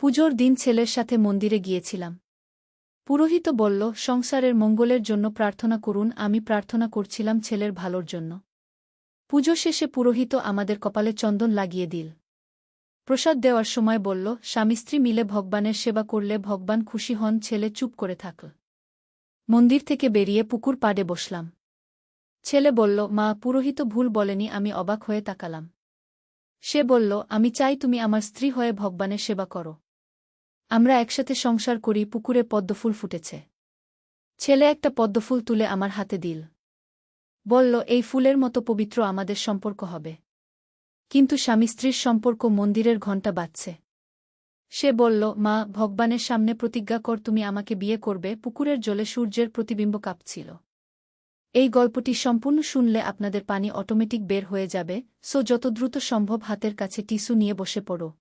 পুজোর দিন ছেলের সাথে মন্দিরে গিয়েছিলাম। পুরোহিত বলল, সংসারের মঙ্গলের জন্য প্রার্থনা করুন, আমি প্রার্থনা করছিলাম ছেলের ভালোর জন্য। পুজো শেষে পুরোহিত আমাদের কপালে চন্দন লাগিয়ে দিল। প্রসাদ দেওয়ার সময় বলল, স্বামী স্ত্রী মিলে ভগবানের সেবা করলে ভগবান খুশি হন, ছেলে চুপ করে থাকল মন্দির থেকে বেরিয়ে পুকুর পাড়ে বসলাম। ছেলে বলল, মা, পুরোহিত ভুল বলেনি, আমি অবাক হয়ে তাকালাম। সে বলল, আমি চাই তুমি আমার স্ত্রী হয়ে ভগবানের সেবা করো। আমরা একসাথে সংসার করি, পুকুরে পদ্মফুল ফুটেছে। ছেলে একটা পদ্মফুল তুলে আমার হাতে দিল। বলল, এই ফুলের মতো পবিত্র আমাদের সম্পর্ক হবে। কিন্তু স্বামী স্ত্রীর সম্পর্ক মন্দিরের ঘণ্টা বাজছে। সে বলল, মা, ভগবানের সামনে প্রতিজ্ঞা কর, তুমি আমাকে বিয়ে করবে। পুকুরের জলে সূর্যের প্রতিবিম্ব কাঁপছিল। এই গল্পটি সম্পূর্ণ শুনলে আপনাদের পানি অটোমেটিক বের হয়ে যাবে। সো, যত দ্রুত সম্ভব হাতের কাছে টিস্যু নিয়ে বসে পড়ো।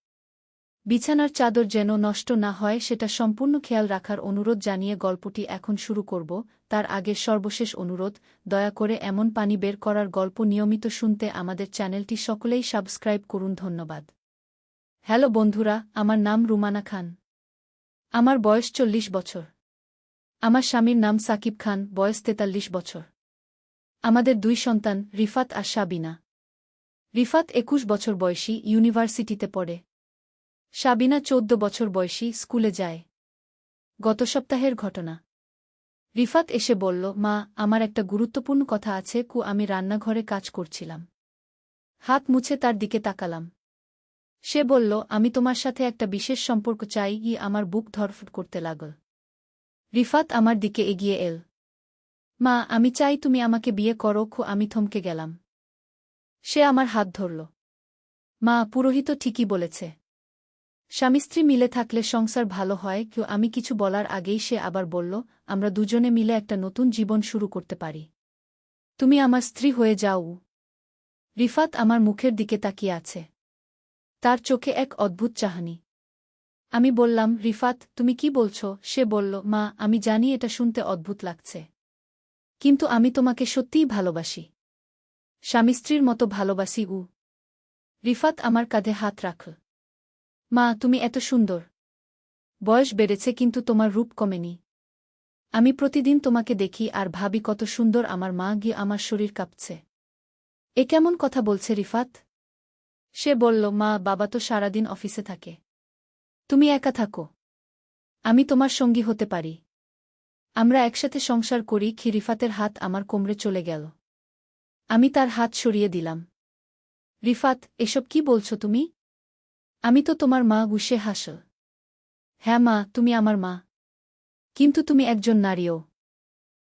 বিছানার চাদর যেন নষ্ট না হয়, সেটা সম্পূর্ণ খেয়াল রাখার অনুরোধ জানিয়ে গল্পটি এখন শুরু করব। তার আগে সর্বশেষ অনুরোধ, দয়া করে এমন পানি বের করার গল্প নিয়মিত শুনতে আমাদের চ্যানেলটি সকলেই সাবস্ক্রাইব করুন। ধন্যবাদ। হ্যালো বন্ধুরা, আমার নাম রুমানা খান। আমার বয়স চল্লিশ বছর। আমার স্বামীর নাম সাকিব খান, বয়স তেতাল্লিশ বছর। আমাদের দুই সন্তান, রিফাত আর সাবিনা। রিফাত একুশ বছর বয়সী, ইউনিভার্সিটিতে পড়ে। সাবিনা চৌদ্দ বছর বয়সী স্কুলে যায়। গত সপ্তাহের ঘটনা। রিফাত এসে বলল, মা, আমার একটা গুরুত্বপূর্ণ কথা আছে, কু, আমি রান্নাঘরে কাজ করছিলাম। হাত মুছে তার দিকে তাকালাম। সে বলল, আমি তোমার সাথে একটা বিশেষ সম্পর্ক চাই, ই আমার বুক ধরফুট করতে লাগল। রিফাত আমার দিকে এগিয়ে এল। মা, আমি চাই তুমি আমাকে বিয়ে করো খু আমি থমকে গেলাম। সে আমার হাত ধরল। মা, পুরোহিত ঠিকই বলেছে। স্বামী স্ত্রী মিলে থাকলে সংসার ভালো হয়, কেউ আমি কিছু বলার আগেই সে আবার বলল, আমরা দুজনে মিলে একটা নতুন জীবন শুরু করতে পারি। তুমি আমার স্ত্রী হয়ে যাও। রিফাত আমার মুখের দিকে তাকিয়ে আছে। তার চোখে এক অদ্ভুত চাহানি। আমি বললাম, রিফাত, তুমি কি বলছ? সে বলল, মা, আমি জানি এটা শুনতে অদ্ভুত লাগছে। কিন্তু আমি তোমাকে সত্যিই ভালোবাসি। স্বামী স্ত্রীর মতো ভালোবাসি উ। রিফাত আমার কাঁধে হাত রাখল। মা, তুমি এত সুন্দর। বয়স বেড়েছে কিন্তু তোমার রূপ কমেনি। আমি প্রতিদিন তোমাকে দেখি আর ভাবি কত সুন্দর আমার মা গিয়ে আমার শরীর কাঁপছে। এ কেমন কথা বলছে রিফাত? সে বলল, মা, বাবা তো সারাদিন অফিসে থাকে। তুমি একা থাকো। আমি তোমার সঙ্গী হতে পারি। আমরা একসাথে সংসার করি খিরিফাতের হাত আমার কোমরে চলে গেল। আমি তার হাত সরিয়ে দিলাম। রিফাত, এসব কি বলছো তুমি? আমি তো তোমার মা গুসে হাসল। হ্যাঁ মা, তুমি আমার মা। কিন্তু তুমি একজন নারীও।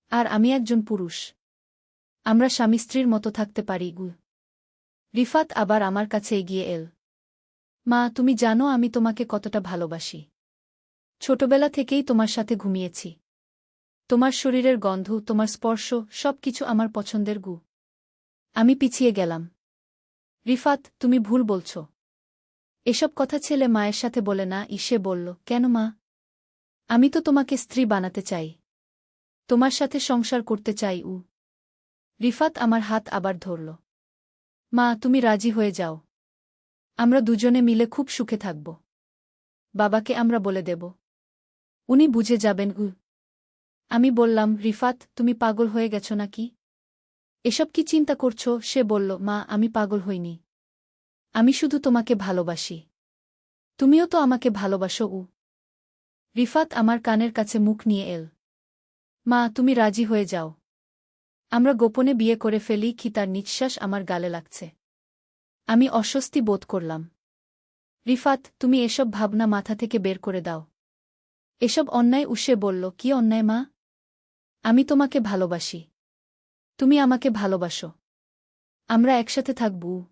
আর আমি একজন পুরুষ। আমরা স্বামী স্ত্রীর মতো থাকতে পারি, গু। রিফাত আবার আমার কাছে এগিয়ে এল। মা, তুমি জানো আমি তোমাকে কতটা ভালোবাসি। ছোটবেলা থেকেই তোমার সাথে ঘুমিয়েছি। তোমার শরীরের গন্ধ, তোমার স্পর্শ সব কিছু আমার পছন্দের, গু। আমি পিছিয়ে গেলাম। রিফাত, তুমি ভুল বলছ। এসব কথা ছেলে মায়ের সাথে বলে না, ইসে বলল, কেন মা? আমি তো তোমাকে স্ত্রী বানাতে চাই। তোমার সাথে সংসার করতে চাই, উ। রিফাত আমার হাত আবার ধরল। মা, তুমি রাজি হয়ে যাও। আমরা দুজনে মিলে খুব সুখে থাকব। বাবাকে আমরা বলে দেব। উনি বুঝে যাবেন উ আমি বললাম, রিফাত, তুমি পাগল হয়ে গেছ নাকি? এসব কি চিন্তা করছ? সে বলল, মা, আমি পাগল হইনি। আমি শুধু তোমাকে ভালোবাসি। তুমিও তো আমাকে ভালোবাসো, উ। রিফাত আমার কানের কাছে মুখ নিয়ে এল। মা, তুমি রাজি হয়ে যাও। আমরা গোপনে বিয়ে করে ফেলি, কি তার নিঃশ্বাস আমার গালে লাগছে। আমি অস্বস্তি বোধ করলাম। রিফাত, তুমি এসব ভাবনা মাথা থেকে বের করে দাও। এসব অন্যায় উষে বলল, কি অন্যায়, মা? আমি তোমাকে ভালোবাসি। তুমি আমাকে ভালোবাসো। আমরা একসাথে থাকব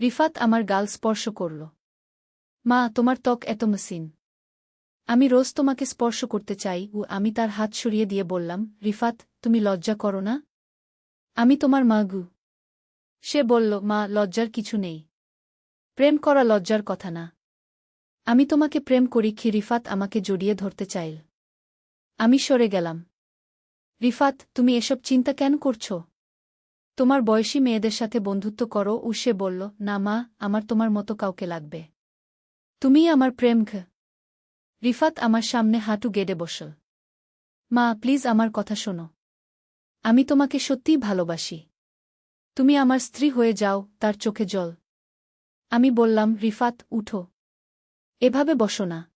রিফাত আমার গাল স্পর্শ করল। মা, তোমার ত্বক এত মসিন আমি রোজ তোমাকে স্পর্শ করতে চাই ও আমি তার হাত সরিয়ে দিয়ে বললাম, রিফাত, তুমি লজ্জা করো না? আমি তোমার মা গু। সে বলল, মা, লজ্জার কিছু নেই। প্রেম করা লজ্জার কথা না। আমি তোমাকে প্রেম করি কি রিফাত আমাকে জড়িয়ে ধরতে চাইল। আমি সরে গেলাম। রিফাত, তুমি এসব চিন্তা কেন করছ? তোমার বয়সী মেয়েদের সাথে বন্ধুত্ব করো, ও সে বলল, না মা, আমার তোমার মতো কাউকে লাগবে। তুমিই আমার প্রেম ঘ রিফাত আমার সামনে হাঁটু গেড়ে বসল। মা, প্লিজ আমার কথা শোনো। আমি তোমাকে সত্যিই ভালোবাসি। তুমি আমার স্ত্রী হয়ে যাও, তার চোখে জল। আমি বললাম, রিফাত, উঠো। এভাবে বসো না।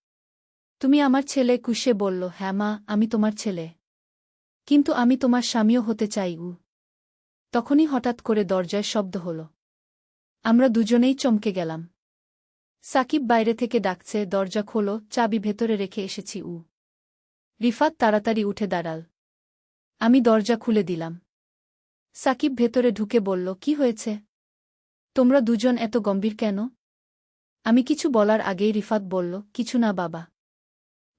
তুমি আমার ছেলে কুশে বলল হ্যাঁ মা, আমি তোমার ছেলে। কিন্তু আমি তোমার স্বামীও হতে চাই, উ। তখনই হঠাৎ করে দরজায় শব্দ হল। আমরা দুজনেই চমকে গেলাম। সাকিব বাইরে থেকে ডাকছে, দরজা খোলো, চাবি ভেতরে রেখে এসেছি, উ। রিফাত তাড়াতাড়ি উঠে দাঁড়াল। আমি দরজা খুলে দিলাম। সাকিব ভেতরে ঢুকে বলল, কি হয়েছে? তোমরা দুজন এত গম্ভীর কেন? আমি কিছু বলার আগেই রিফাত বলল, কিছু না, বাবা।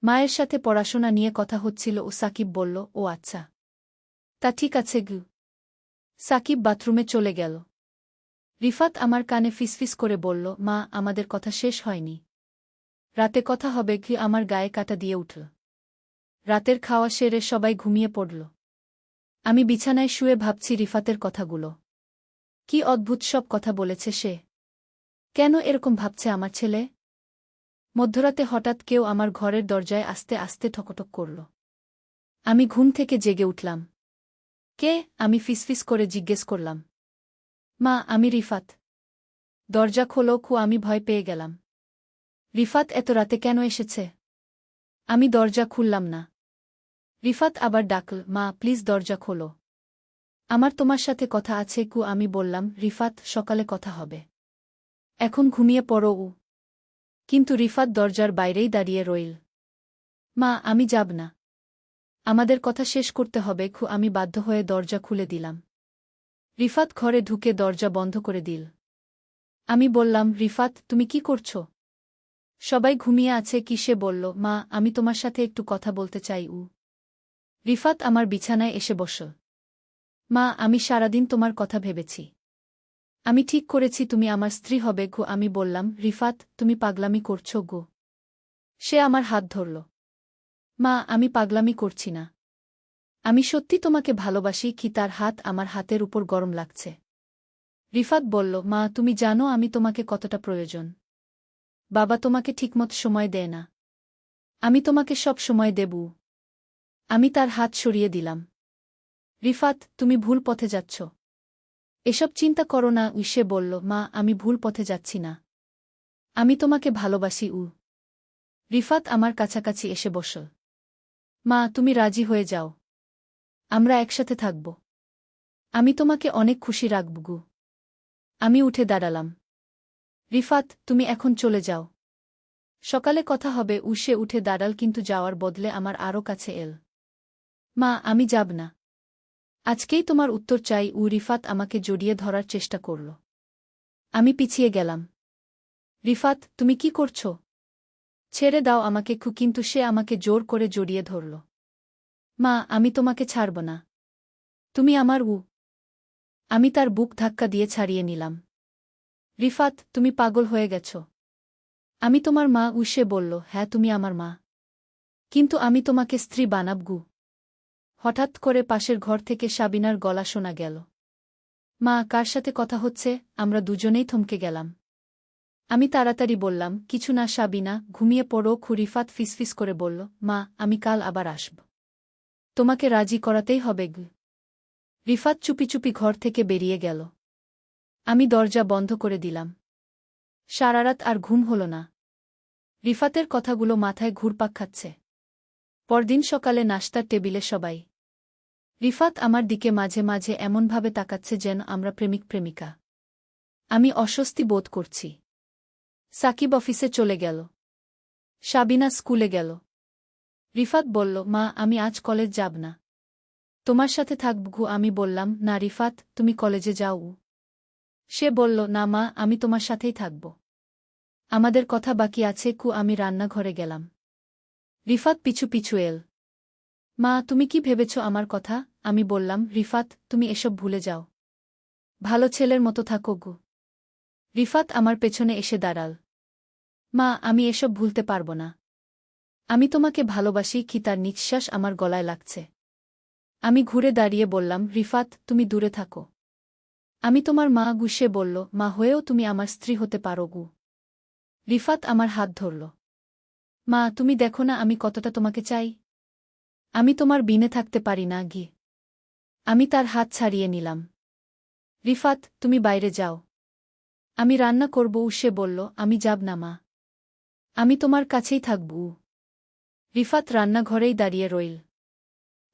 মায়ের সাথে পড়াশোনা নিয়ে কথা হচ্ছিল ও সাকিব বলল, ও আচ্ছা। তা ঠিক আছে, গু। সাকিব বাথরুমে চলে গেল। রিফাত আমার কানে ফিসফিস করে বলল, মা, আমাদের কথা শেষ হয়নি। রাতে কথা হবে কি আমার গায়ে কাটা দিয়ে উঠল। রাতের খাওয়া সেরে সবাই ঘুমিয়ে পড়ল। আমি বিছানায় শুয়ে ভাবছি রিফাতের কথাগুলো। কি অদ্ভুত সব কথা বলেছে সে। কেন এরকম ভাবছে আমার ছেলে? মধ্যরাতে হঠাৎ কেউ আমার ঘরের দরজায় আস্তে আস্তে ঠকটক করল। আমি ঘুম থেকে জেগে উঠলাম। কে আমি ফিসফিস করে জিজ্ঞেস করলাম। মা, আমি রিফাত। দরজা খোলো, খু, আমি ভয় পেয়ে গেলাম। রিফাত, এত রাতে কেন এসেছে? আমি দরজা খুললাম না। রিফাত আবার ডাকল, মা, প্লিজ দরজা খোলো। আমার তোমার সাথে কথা আছে কু আমি বললাম, রিফাত, সকালে কথা হবে। এখন ঘুমিয়ে পড়ো, উ। কিন্তু রিফাত দরজার বাইরেই দাঁড়িয়ে রইল। মা, আমি যাব না। আমাদের কথা শেষ করতে হবে, খু, আমি বাধ্য হয়ে দরজা খুলে দিলাম। রিফাত ঘরে ঢুকে দরজা বন্ধ করে দিল। আমি বললাম, রিফাত, তুমি কি করছ? সবাই ঘুমিয়ে আছে, কি সে বলল, মা, আমি তোমার সাথে একটু কথা বলতে চাই, উ। রিফাত আমার বিছানায় এসে বসল। মা, আমি সারাদিন তোমার কথা ভেবেছি। আমি ঠিক করেছি, তুমি আমার স্ত্রী হবে গো আমি বললাম, রিফাত, তুমি পাগলামি করছ, গো। সে আমার হাত ধরল। মা, আমি পাগলামি করছি না। আমি সত্যি তোমাকে ভালোবাসি, কি তার হাত আমার হাতের উপর গরম লাগছে। রিফাত বলল, মা, তুমি জানো আমি তোমাকে কতটা প্রয়োজন। বাবা তোমাকে ঠিকমত সময় দেয় না। আমি তোমাকে সব সময় দেবু। আমি তার হাত সরিয়ে দিলাম। রিফাত, তুমি ভুল পথে যাচ্ছ। এসব চিন্তা করো না উইসে বলল, মা, আমি ভুল পথে যাচ্ছি না। আমি তোমাকে ভালোবাসি, উ। রিফাত আমার কাছাকাছি এসে বসল। মা, তুমি রাজি হয়ে যাও। আমরা একসাথে থাকব। আমি তোমাকে অনেক খুশি রাখব গু। আমি উঠে দাঁড়ালাম। রিফাত, তুমি এখন চলে যাও। সকালে কথা হবে উসে উঠে দাঁড়াল, কিন্তু যাওয়ার বদলে আমার আরও কাছে এল। মা, আমি যাব না। আজকেই তোমার উত্তর চাই, উ রিফাত আমাকে জড়িয়ে ধরার চেষ্টা করল। আমি পিছিয়ে গেলাম। রিফাত, তুমি কি করছ? ছেড়ে দাও আমাকে খু, কিন্তু সে আমাকে জোর করে জড়িয়ে ধরল। মা, আমি তোমাকে ছাড়ব না। তুমি আমার উ। আমি তার বুক ধাক্কা দিয়ে ছাড়িয়ে নিলাম। রিফাত, তুমি পাগল হয়ে গেছ। আমি তোমার মা উসে বলল হ্যাঁ তুমি আমার মা। কিন্তু আমি তোমাকে স্ত্রী বানাব গু। হঠাৎ করে পাশের ঘর থেকে সাবিনার গলা শোনা গেল। মা, কার সাথে কথা হচ্ছে? আমরা দুজনেই থমকে গেলাম। আমি তাড়াতাড়ি বললাম, কিছু না, সাবিনা, ঘুমিয়ে পড়ো, খুরিফাত ফিসফিস করে বলল, মা, আমি কাল আবার আসব। তোমাকে রাজি করাতেই হবে গ। রিফাত চুপি চুপি ঘর থেকে বেরিয়ে গেল। আমি দরজা বন্ধ করে দিলাম। সারারাত আর ঘুম হল না। রিফাতের কথাগুলো মাথায় ঘুরপাক খাচ্ছে। পরদিন সকালে নাস্তার টেবিলে সবাই। রিফাত আমার দিকে মাঝে মাঝে এমনভাবে তাকাচ্ছে যেন আমরা প্রেমিক প্রেমিকা। আমি অস্বস্তি বোধ করছি। সাকিব অফিসে চলে গেল। সাবিনা স্কুলে গেল। রিফাত বলল, মা, আমি আজ কলেজ যাব না। তোমার সাথে থাকব আমি বললাম, না রিফাত, তুমি কলেজে যাও সে বলল, না মা, আমি তোমার সাথেই থাকব। আমাদের কথা বাকি আছে, কু, আমি রান্নাঘরে গেলাম। রিফাত পিছু পিছু এল। মা, তুমি কি ভেবেছ আমার কথা? আমি বললাম, রিফাত, তুমি এসব ভুলে যাও। ভালো ছেলের মতো থাকো গু। রিফাত আমার পেছনে এসে দাঁড়াল। মা, আমি এসব ভুলতে পারব না। আমি তোমাকে ভালোবাসি, কি তার নিঃশ্বাস আমার গলায় লাগছে। আমি ঘুরে দাঁড়িয়ে বললাম, রিফাত, তুমি দূরে থাকো। আমি তোমার মা গুসে বলল, মা, হয়েও তুমি আমার স্ত্রী হতে পারো গু। রিফাত আমার হাত ধরল, মা, তুমি দেখো না আমি কতটা তোমাকে চাই? আমি তোমার বিনে থাকতে পারি না, গি। আমি তার হাত ছাড়িয়ে নিলাম, রিফাত, তুমি বাইরে যাও। আমি রান্না করব, সে বলল, আমি যাব না মা। আমি তোমার কাছেই থাকব। রিফাত রান্নাঘরেই দাঁড়িয়ে রইল।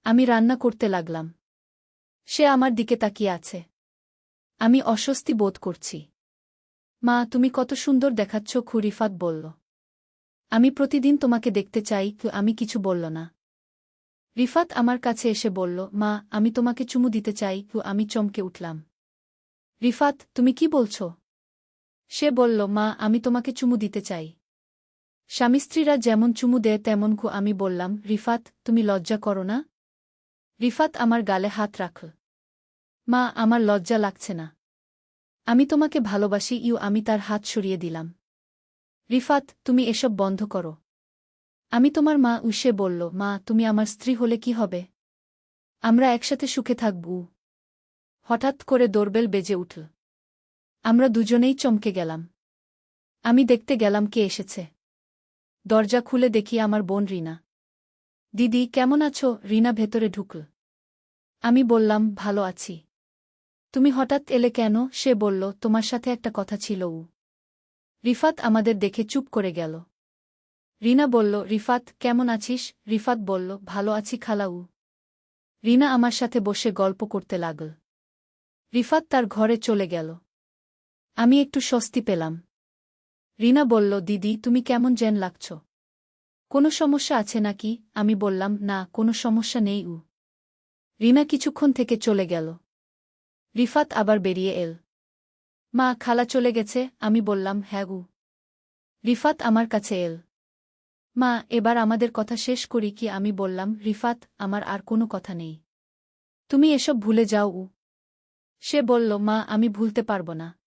আমি রান্না করতে লাগলাম। সে আমার দিকে তাকিয়ে আছে। আমি অস্বস্তি বোধ করছি। মা, তুমি কত সুন্দর দেখাচ্ছ, খু, রিফাত বলল। আমি প্রতিদিন তোমাকে দেখতে চাই আমি কিছু বলল না। রিফাত আমার কাছে এসে বলল, মা, আমি তোমাকে চুমু দিতে চাই আমি চমকে উঠলাম। রিফাত, তুমি কি বলছ? সে বলল, মা, আমি তোমাকে চুমু দিতে চাই। স্বামী স্ত্রীরা যেমন চুমু দেয় তেমন কু আমি বললাম, রিফাত, তুমি লজ্জা করো না। রিফাত, আমার গালে হাত রাখল মা, আমার লজ্জা লাগছে না। আমি তোমাকে ভালোবাসি, ইউ, আমি তার হাত সরিয়ে দিলাম। রিফাত, তুমি এসব বন্ধ করো। আমি তোমার মা উসে বলল, মা, তুমি আমার স্ত্রী হলে কি হবে? আমরা একসাথে সুখে থাকব। হঠাৎ করে দোরবেল বেজে উঠল। আমরা দুজনেই চমকে গেলাম। আমি দেখতে গেলাম কে এসেছে। দরজা খুলে দেখি আমার বোন রিনা। দিদি, কেমন আছো? রিনা ভেতরে ঢুকল। আমি বললাম, ভালো আছি। তুমি হঠাৎ এলে কেন? সে বলল, তোমার সাথে একটা কথা ছিল উ রিফাত আমাদের দেখে চুপ করে গেল। রিনা বলল, রিফাত, কেমন আছিস? রিফাত বলল, ভালো আছি খালাউ রিনা আমার সাথে বসে গল্প করতে লাগল। রিফাত তার ঘরে চলে গেল। আমি একটু স্বস্তি পেলাম। রিনা বলল, দিদি, তুমি কেমন জেন লাগছ। কোনো সমস্যা আছে নাকি? আমি বললাম, না, কোনো সমস্যা নেই, উ। রিনা কিছুক্ষণ থেকে চলে গেল। রিফাত আবার বেরিয়ে এল। মা, খালা চলে গেছে, আমি বললাম হ্যাঁ উ রিফাত আমার কাছে এল। মা, এবার আমাদের কথা শেষ করি কি? আমি বললাম, রিফাত, আমার আর কোনো কথা নেই। তুমি এসব ভুলে যাও, উ। সে বলল, মা, আমি ভুলতে পারব না।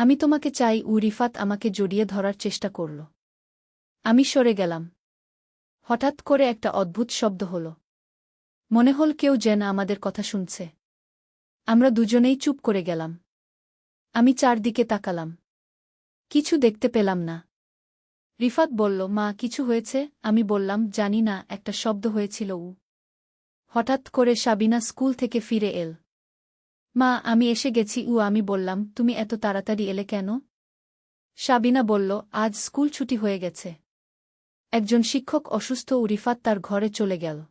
আমি তোমাকে চাই উ রিফাত আমাকে জড়িয়ে ধরার চেষ্টা করল। আমি সরে গেলাম। হঠাৎ করে একটা অদ্ভুত শব্দ হল। মনে হল কেউ যেন আমাদের কথা শুনছে। আমরা দুজনেই চুপ করে গেলাম। আমি চারদিকে তাকালাম। কিছু দেখতে পেলাম না। রিফাত বলল, মা, কিছু হয়েছে? আমি বললাম, জানি না, একটা শব্দ হয়েছিল উ। হঠাৎ করে সাবিনা স্কুল থেকে ফিরে এল। মা, আমি এসে গেছি, উ, আমি বললাম, তুমি এত তাড়াতাড়ি এলে কেন? সাবিনা বলল, আজ স্কুল ছুটি হয়ে গেছে। একজন শিক্ষক অসুস্থ উরিফাত রিফাত তার ঘরে চলে গেল।